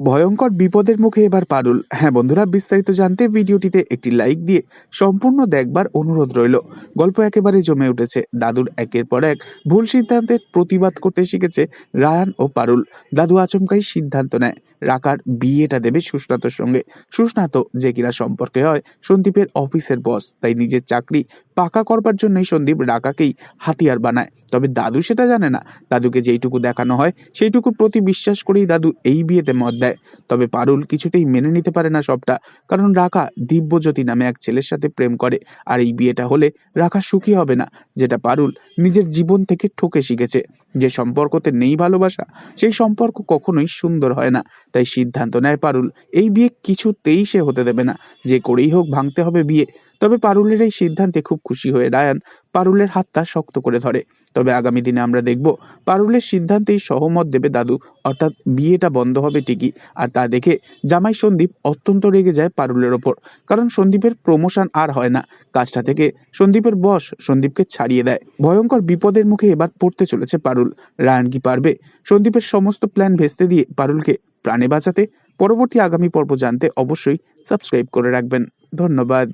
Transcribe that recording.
ভয়ঙ্কর বিপদের মুখে এবার পারুল। হ্যাঁ বন্ধুরা, বিস্তারিত জানতে ভিডিওটিতে একটি লাইক দিয়ে সম্পূর্ণ দেখবার অনুরোধ রইল। গল্প একেবারে জমে উঠেছে। দাদুর একের পর এক ভুল সিদ্ধান্তের প্রতিবাদ করতে শিখেছে রায়ান ও পারুল। দাদু আচমকাই সিদ্ধান্ত নেয়। রাকার বিয়েটা দেবে সুস্নাতর সঙ্গে। সুস্নাত যে কিনা সম্পর্কে হয় সন্দীপের অফিসের বস, তাই নিজের চাকরি পাকা করবার জন্যই সন্দীপ রাকাকেই হাতিয়ার বানায়। তবে দাদু সেটা জানে না। দাদুকে যেইটুকু দেখানো হয়, সেইটুকুর প্রতি বিশ্বাস করেই দাদু এই বিয়েতে মত দেয়। তবে পারুল কিছুতেই মেনে নিতে পারে না সবটা, কারণ রাকা দিব্যজ্যোতি নামে এক ছেলের সাথে প্রেম করে, আর এই বিয়েটা হলে রাকা সুখী হবে না, যেটা পারুল নিজের জীবন থেকে ঠকে শিখেছে। যে সম্পর্কতে নেই ভালোবাসা, সেই সম্পর্ক কখনোই সুন্দর হয় না। তাই সিদ্ধান্ত নেয় পারুল। এই বিয়ে কিছুতেই সে হতে দেবে না। যে করেই হোক ভাঙতে হবে বিয়ে। তবে পারুলের এই সিদ্ধান্তে খুব খুশি হয়ে রায়ান পারুলের হাতটা শক্ত করে ধরে। তবে আগামী দিনে আমরা দেখব, পারুলের সিদ্ধান্তেই সহমত দেবে দাদু। অর্থাৎ বিয়েটা বন্ধ হবে ঠিকই। আর তা দেখে জামাই সন্দীপ অত্যন্ত রেগে যায় পারুলের ওপর। কারণ সন্দীপের প্রমোশন আর হয় না। কাজটা থেকে সন্দীপের বস সন্দীপকে ছাড়িয়ে দেয়। ভয়ঙ্কর বিপদের মুখে এবার পড়তে চলেছে পারুল। রায়ান কি পারবে? সন্দীপের সমস্ত প্ল্যান ভেস্তে দিয়ে পারুলকে প্রাণে বাঁচাতে পরবর্তী আগামী পর্ব জানতে অবশ্যই সাবস্ক্রাইব করে রাখবেন। ধন্যবাদ।